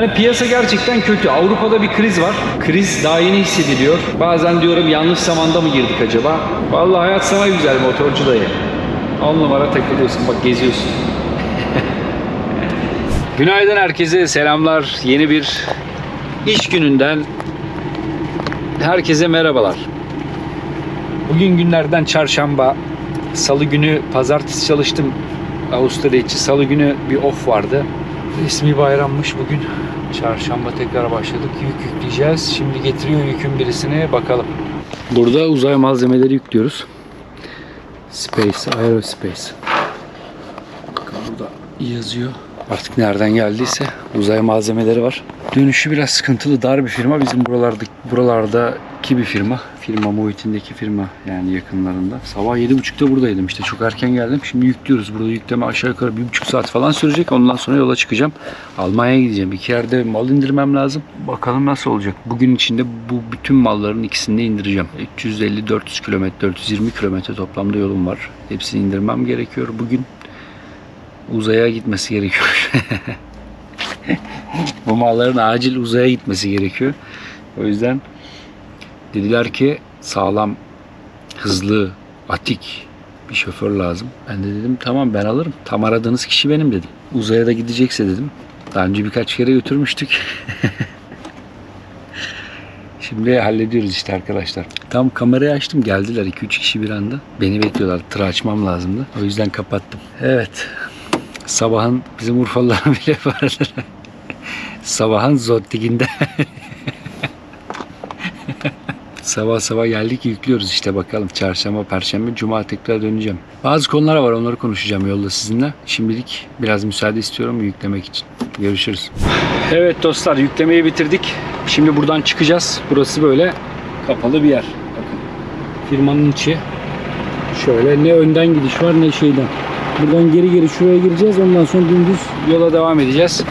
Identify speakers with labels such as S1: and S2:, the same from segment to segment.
S1: Yani piyasa gerçekten kötü. Avrupa'da bir kriz var. Kriz daha yeni hissediliyor. Bazen diyorum yanlış zamanda mı girdik acaba? Vallahi hayat sana güzel motorcu dayı. 10 numara takılıyorsun bak geziyorsun. Günaydın herkese selamlar. Yeni bir iş gününden herkese merhabalar. Bugün günlerden çarşamba. Salı günü pazartesi çalıştım. Avusturya içi salı günü bir off vardı. Resmi bayrammış bugün. Çarşamba tekrar başladık. Yük yükleyeceğiz. Şimdi getiriyor yükün birisini bakalım. Burada uzay malzemeleri yüklüyoruz. Space, Aerospace. Bakın burada yazıyor. Artık nereden geldiyse uzay malzemeleri var. Dönüşü biraz sıkıntılı, dar bir firma. Bizim buralarda buralardaki bir firma. Firma muhitindeki firma yani yakınlarında. Sabah 7.30'da buradaydım işte çok erken geldim. Şimdi yüklüyoruz. Burada yükleme aşağı yukarı bir buçuk saat falan sürecek. Ondan sonra yola çıkacağım. Almanya'ya gideceğim. İki yerde mal indirmem lazım. Bakalım nasıl olacak. Bugün içinde bu bütün malların ikisini de indireceğim. 350-400 kilometre, 420 kilometre toplamda yolum var. Hepsini indirmem gerekiyor bugün uzaya gitmesi gerekiyor. Bu malların acil uzaya gitmesi gerekiyor. O yüzden dediler ki sağlam, hızlı, atik bir şoför lazım. Ben de dedim tamam ben alırım. Tam aradığınız kişi benim dedim. Uzaya da gidecekse dedim. Daha önce birkaç kere götürmüştük. Şimdi hallediyoruz işte arkadaşlar. Tam kamerayı açtım geldiler 2-3 kişi bir anda. Beni bekliyorlar. Tır açmam lazımdı. O yüzden kapattım. Evet. Sabahın bizim Urfalıların bile vardır. Sabahın zottiginde. sabah sabah geldik yüklüyoruz işte bakalım. Çarşamba, perşembe, cuma tekrar döneceğim. Bazı konular var onları konuşacağım yolda sizinle. Şimdilik biraz müsaade istiyorum yüklemek için. Görüşürüz. Evet dostlar yüklemeyi bitirdik. Şimdi buradan çıkacağız. Burası böyle kapalı bir yer. Bakın. Firmanın içi. Şöyle ne önden gidiş var ne şeyden. Buradan geri geri şuraya gireceğiz. Ondan sonra dümdüz yola devam edeceğiz.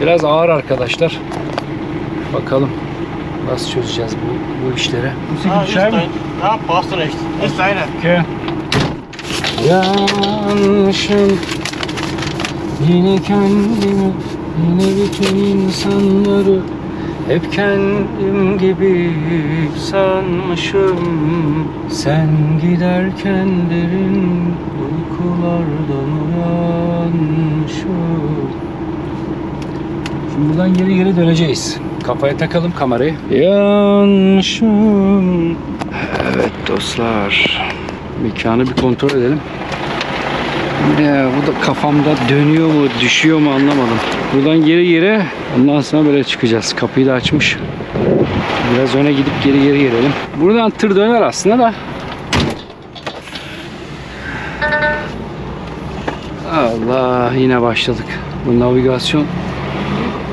S1: Biraz ağır arkadaşlar. Bakalım nasıl çözeceğiz bu, bu işleri.
S2: İst ein. Ja, passt recht. Ist eine.
S1: Okay. Yanlışım Yine kendimi Yine bütün insanları Hep kendim gibi sanmışım Sen giderken derin uykulardan uyanmışım Şimdi buradan geri geri döneceğiz. Kafaya takalım kamerayı. Yanmışım. Evet dostlar. Mekanı bir kontrol edelim. Ya, bu da kafamda dönüyor mu, düşüyor mu anlamadım. Buradan geri geri ondan sonra böyle çıkacağız. Kapıyı da açmış. Biraz öne gidip geri geri gelelim. Buradan tır döner aslında da. Allah yine başladık. Bu navigasyon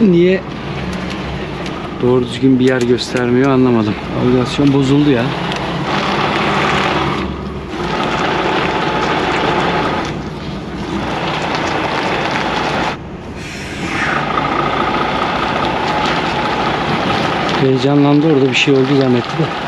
S1: niye doğru düzgün bir yer göstermiyor anlamadım. Navigasyon bozuldu ya. Heyecanlandı orada bir şey oldu zannetti de.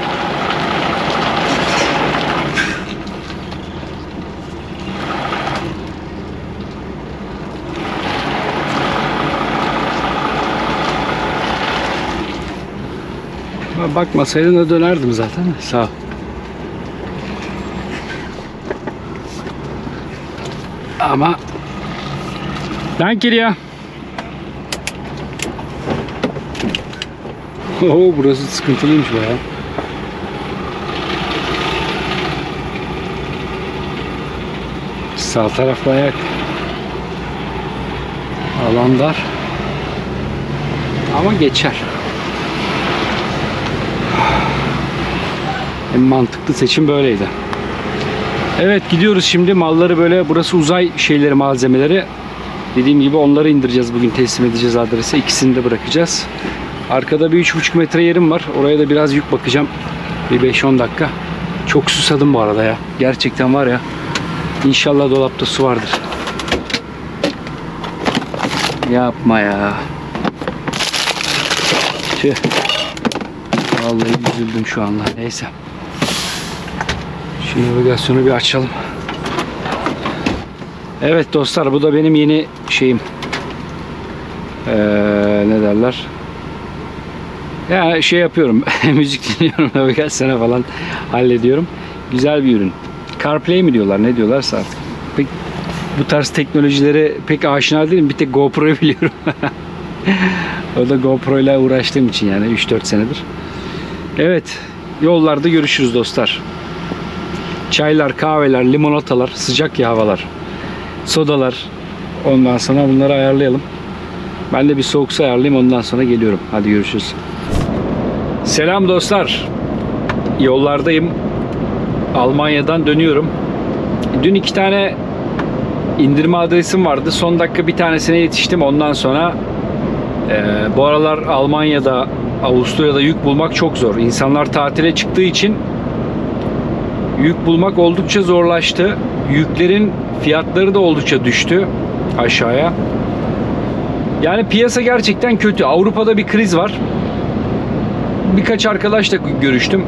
S1: Bakmasaydın da dönerdim zaten. Sağ ol. Ama Danke dir. Oo burası sıkıntılıymış bayağı. Sağ taraf bayağı alan dar. Ama geçer. En mantıklı seçim böyleydi. Evet gidiyoruz şimdi malları böyle burası uzay şeyleri malzemeleri. Dediğim gibi onları indireceğiz bugün teslim edeceğiz adrese. İkisini de bırakacağız. Arkada bir 3,5 metre yerim var. Oraya da biraz yük bakacağım. Bir 5-10 dakika. Çok susadım bu arada ya. Gerçekten var ya. İnşallah dolapta su vardır. Yapma ya. Tüh. Vallahi üzüldüm şu anda. Neyse. Navigasyonu bir açalım. Evet dostlar bu da benim yeni şeyim. Ee, ne derler. Ya şey yapıyorum. müzik dinliyorum. Sene falan hallediyorum. Güzel bir ürün. CarPlay mi diyorlar ne diyorlarsa artık. Pek bu tarz teknolojilere pek aşina değilim. Bir tek GoPro'yu biliyorum. o da GoPro ile uğraştığım için yani 3-4 senedir. Evet. Yollarda görüşürüz dostlar. Çaylar, kahveler, limonatalar, sıcak ya havalar. Sodalar. Ondan sonra bunları ayarlayalım. Ben de bir soğuk su ayarlayayım ondan sonra geliyorum. Hadi görüşürüz. Selam dostlar. Yollardayım. Almanya'dan dönüyorum. Dün iki tane indirme adresim vardı. Son dakika bir tanesine yetiştim. Ondan sonra e, bu aralar Almanya'da, Avusturya'da yük bulmak çok zor. İnsanlar tatile çıktığı için yük bulmak oldukça zorlaştı. Yüklerin fiyatları da oldukça düştü aşağıya. Yani piyasa gerçekten kötü. Avrupa'da bir kriz var. Birkaç arkadaşla görüştüm.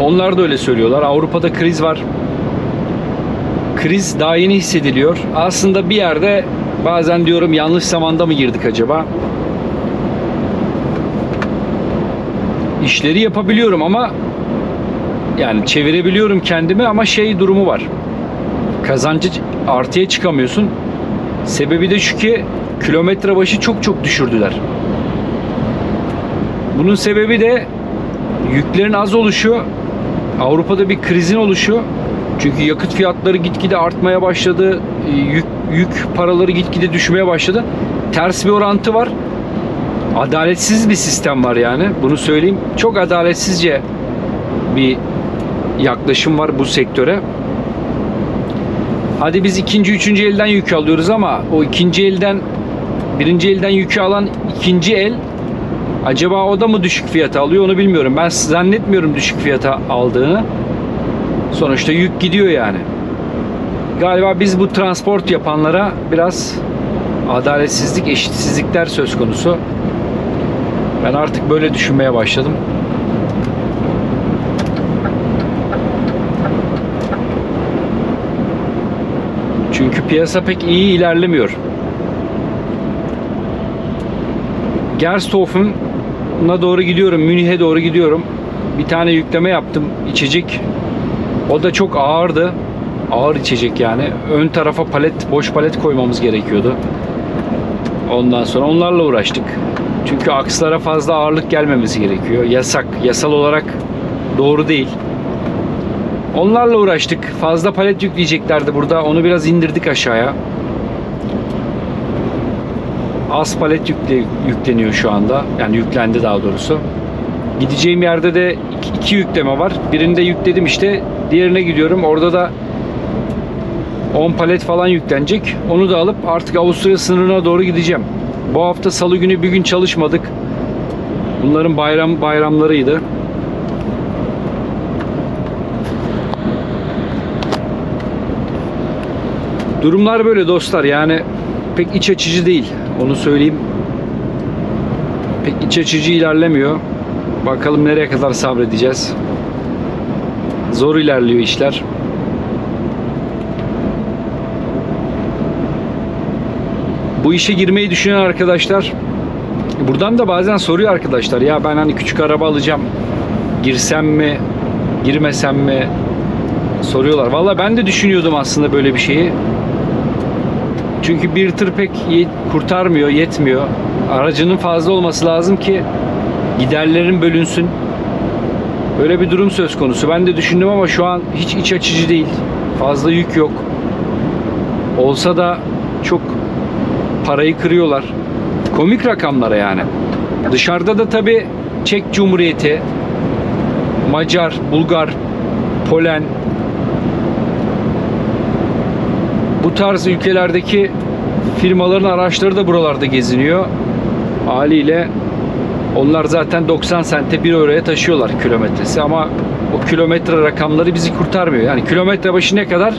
S1: Onlar da öyle söylüyorlar. Avrupa'da kriz var. Kriz daha yeni hissediliyor. Aslında bir yerde bazen diyorum yanlış zamanda mı girdik acaba? İşleri yapabiliyorum ama yani çevirebiliyorum kendimi ama şey durumu var. Kazancı artıya çıkamıyorsun. Sebebi de şu ki kilometre başı çok çok düşürdüler. Bunun sebebi de yüklerin az oluşu, Avrupa'da bir krizin oluşu. Çünkü yakıt fiyatları gitgide artmaya başladı. Yük, yük paraları gitgide düşmeye başladı. Ters bir orantı var. Adaletsiz bir sistem var yani. Bunu söyleyeyim. Çok adaletsizce bir yaklaşım var bu sektöre. Hadi biz ikinci, üçüncü elden yük alıyoruz ama o ikinci elden birinci elden yükü alan ikinci el acaba o da mı düşük fiyata alıyor onu bilmiyorum. Ben zannetmiyorum düşük fiyata aldığını. Sonuçta yük gidiyor yani. Galiba biz bu transport yapanlara biraz adaletsizlik, eşitsizlikler söz konusu. Ben artık böyle düşünmeye başladım. Çünkü piyasa pek iyi ilerlemiyor. Gerstofen'a doğru gidiyorum. Münih'e doğru gidiyorum. Bir tane yükleme yaptım. içecek. O da çok ağırdı. Ağır içecek yani. Ön tarafa palet, boş palet koymamız gerekiyordu. Ondan sonra onlarla uğraştık. Çünkü akslara fazla ağırlık gelmemesi gerekiyor. Yasak. Yasal olarak doğru değil. Onlarla uğraştık. Fazla palet yükleyeceklerdi burada. Onu biraz indirdik aşağıya. Az palet yükle, yükleniyor şu anda. Yani yüklendi daha doğrusu. Gideceğim yerde de iki, iki yükleme var. Birinde yükledim işte. Diğerine gidiyorum. Orada da 10 palet falan yüklenecek. Onu da alıp artık Avusturya sınırına doğru gideceğim. Bu hafta salı günü bir gün çalışmadık. Bunların bayram bayramlarıydı. Durumlar böyle dostlar. Yani pek iç açıcı değil. Onu söyleyeyim. Pek iç açıcı ilerlemiyor. Bakalım nereye kadar sabredeceğiz. Zor ilerliyor işler. Bu işe girmeyi düşünen arkadaşlar buradan da bazen soruyor arkadaşlar ya ben hani küçük araba alacağım girsem mi girmesem mi soruyorlar. Valla ben de düşünüyordum aslında böyle bir şeyi. Çünkü bir tır pek kurtarmıyor, yetmiyor. Aracının fazla olması lazım ki giderlerin bölünsün. Böyle bir durum söz konusu. Ben de düşündüm ama şu an hiç iç açıcı değil. Fazla yük yok. Olsa da çok parayı kırıyorlar. Komik rakamlara yani. Dışarıda da tabi Çek Cumhuriyeti, Macar, Bulgar, Polen bu tarz ülkelerdeki firmaların araçları da buralarda geziniyor. Haliyle onlar zaten 90 sente 1 euroya taşıyorlar kilometresi ama o kilometre rakamları bizi kurtarmıyor. Yani kilometre başı ne kadar?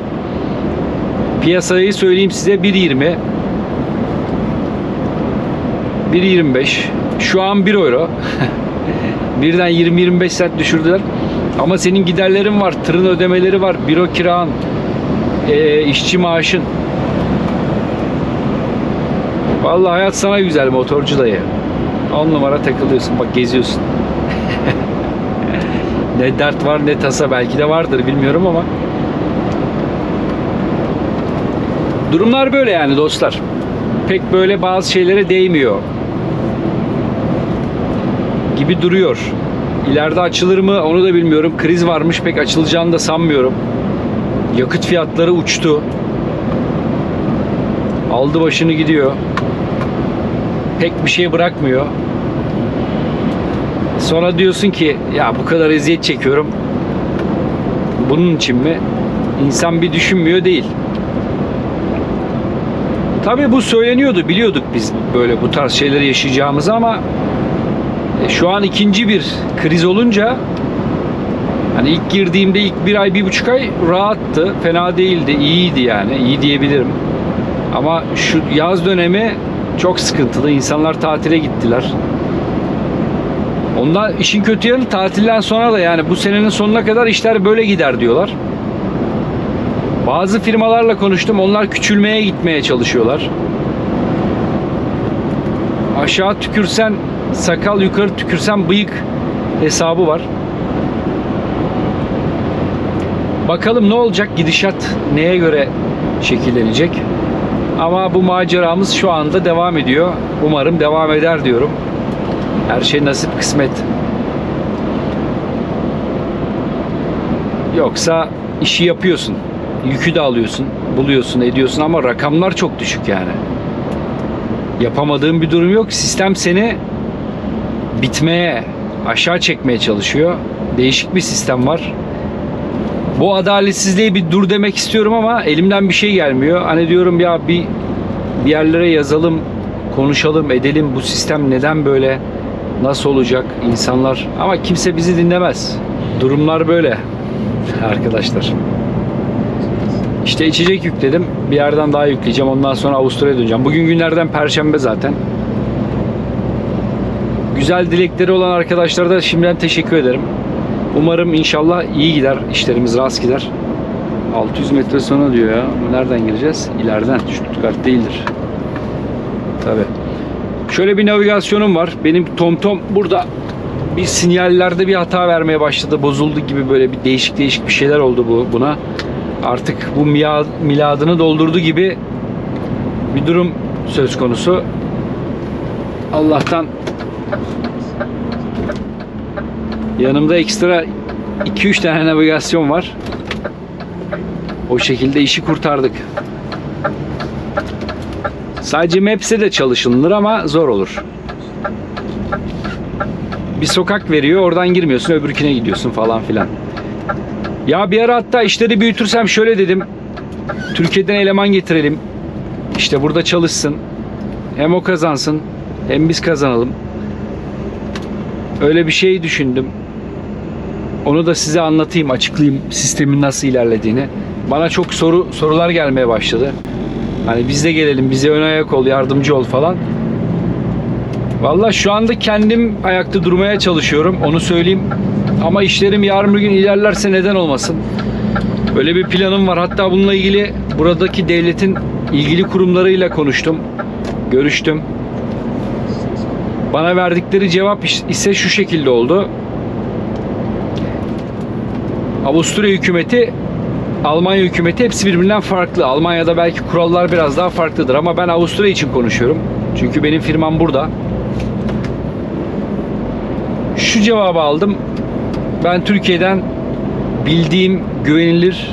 S1: Piyasayı söyleyeyim size 1.20 1.25 şu an 1 euro birden 20-25 sent düşürdüler ama senin giderlerin var tırın ödemeleri var büro kiran e, işçi maaşın Vallahi hayat sana güzel motorcu dayı. On numara takılıyorsun bak geziyorsun. ne dert var ne tasa belki de vardır bilmiyorum ama. Durumlar böyle yani dostlar. Pek böyle bazı şeylere değmiyor. Gibi duruyor. İleride açılır mı onu da bilmiyorum. Kriz varmış pek açılacağını da sanmıyorum. Yakıt fiyatları uçtu. Aldı başını gidiyor. Pek bir şey bırakmıyor. Sonra diyorsun ki ya bu kadar eziyet çekiyorum. Bunun için mi? İnsan bir düşünmüyor değil. Tabii bu söyleniyordu, biliyorduk biz böyle bu tarz şeyleri yaşayacağımızı ama e, şu an ikinci bir kriz olunca hani ilk girdiğimde ilk bir ay, bir buçuk ay rahattı, fena değildi, iyiydi yani, iyi diyebilirim. Ama şu yaz dönemi çok sıkıntılı. İnsanlar tatile gittiler. Ondan işin kötü yanı tatilden sonra da yani bu senenin sonuna kadar işler böyle gider diyorlar. Bazı firmalarla konuştum. Onlar küçülmeye gitmeye çalışıyorlar. Aşağı tükürsen sakal, yukarı tükürsen bıyık hesabı var. Bakalım ne olacak gidişat neye göre şekillenecek. Ama bu maceramız şu anda devam ediyor. Umarım devam eder diyorum. Her şey nasip kısmet. Yoksa işi yapıyorsun. Yükü de alıyorsun. Buluyorsun, ediyorsun ama rakamlar çok düşük yani. Yapamadığın bir durum yok. Sistem seni bitmeye, aşağı çekmeye çalışıyor. Değişik bir sistem var. Bu adaletsizliğe bir dur demek istiyorum ama elimden bir şey gelmiyor. Hani diyorum ya bir bir yerlere yazalım, konuşalım, edelim. Bu sistem neden böyle? Nasıl olacak insanlar? Ama kimse bizi dinlemez. Durumlar böyle arkadaşlar. İşte içecek yükledim. Bir yerden daha yükleyeceğim. Ondan sonra Avusturya'ya döneceğim. Bugün günlerden perşembe zaten. Güzel dilekleri olan arkadaşlara da şimdiden teşekkür ederim. Umarım inşallah iyi gider. işlerimiz rast gider. 600 metre sonra diyor ya. Nereden gireceğiz? İleriden. Stuttgart değildir. Tabi. Şöyle bir navigasyonum var. Benim TomTom burada bir sinyallerde bir hata vermeye başladı. Bozuldu gibi böyle bir değişik değişik bir şeyler oldu bu buna. Artık bu miladını doldurdu gibi bir durum söz konusu. Allah'tan yanımda ekstra 2-3 tane navigasyon var. O şekilde işi kurtardık. Sadece Maps'e de çalışılır ama zor olur. Bir sokak veriyor, oradan girmiyorsun, öbürküne gidiyorsun falan filan. Ya bir ara hatta işleri büyütürsem şöyle dedim. Türkiye'den eleman getirelim. İşte burada çalışsın. Hem o kazansın, hem biz kazanalım. Öyle bir şey düşündüm. Onu da size anlatayım, açıklayayım sistemin nasıl ilerlediğini. Bana çok soru sorular gelmeye başladı. Hani biz de gelelim, bize ön ayak ol, yardımcı ol falan. Valla şu anda kendim ayakta durmaya çalışıyorum. Onu söyleyeyim. Ama işlerim yarın bir gün ilerlerse neden olmasın. Öyle bir planım var. Hatta bununla ilgili buradaki devletin ilgili kurumlarıyla konuştum. Görüştüm. Bana verdikleri cevap ise şu şekilde oldu. Avusturya hükümeti Almanya hükümeti hepsi birbirinden farklı. Almanya'da belki kurallar biraz daha farklıdır ama ben Avusturya için konuşuyorum. Çünkü benim firmam burada. Şu cevabı aldım. Ben Türkiye'den bildiğim, güvenilir,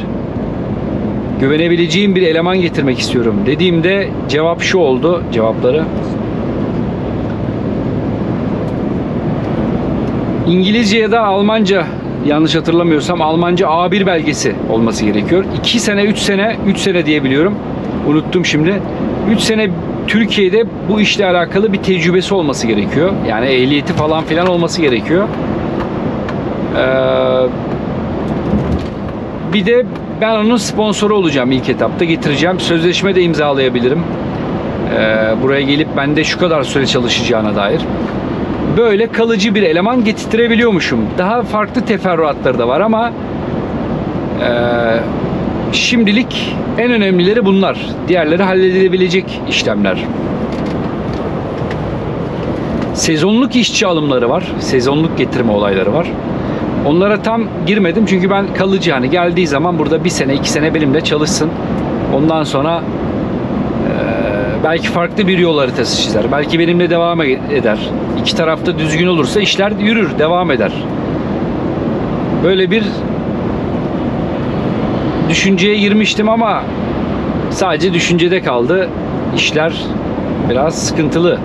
S1: güvenebileceğim bir eleman getirmek istiyorum dediğimde cevap şu oldu cevapları. İngilizce ya da Almanca yanlış hatırlamıyorsam Almanca A1 belgesi olması gerekiyor. 2 sene 3 sene 3 sene diye biliyorum. Unuttum şimdi. 3 sene Türkiye'de bu işle alakalı bir tecrübesi olması gerekiyor. Yani ehliyeti falan filan olması gerekiyor. Ee, bir de ben onun sponsoru olacağım ilk etapta getireceğim. Sözleşme de imzalayabilirim. Ee, buraya gelip bende şu kadar süre çalışacağına dair böyle kalıcı bir eleman getirtirebiliyormuşum. Daha farklı teferruatları da var ama e, şimdilik en önemlileri bunlar. Diğerleri halledilebilecek işlemler. Sezonluk işçi alımları var. Sezonluk getirme olayları var. Onlara tam girmedim çünkü ben kalıcı hani geldiği zaman burada bir sene iki sene benimle çalışsın. Ondan sonra belki farklı bir yol haritası çizer. Belki benimle devam e- eder. İki tarafta düzgün olursa işler yürür, devam eder. Böyle bir düşünceye girmiştim ama sadece düşüncede kaldı. İşler biraz sıkıntılı.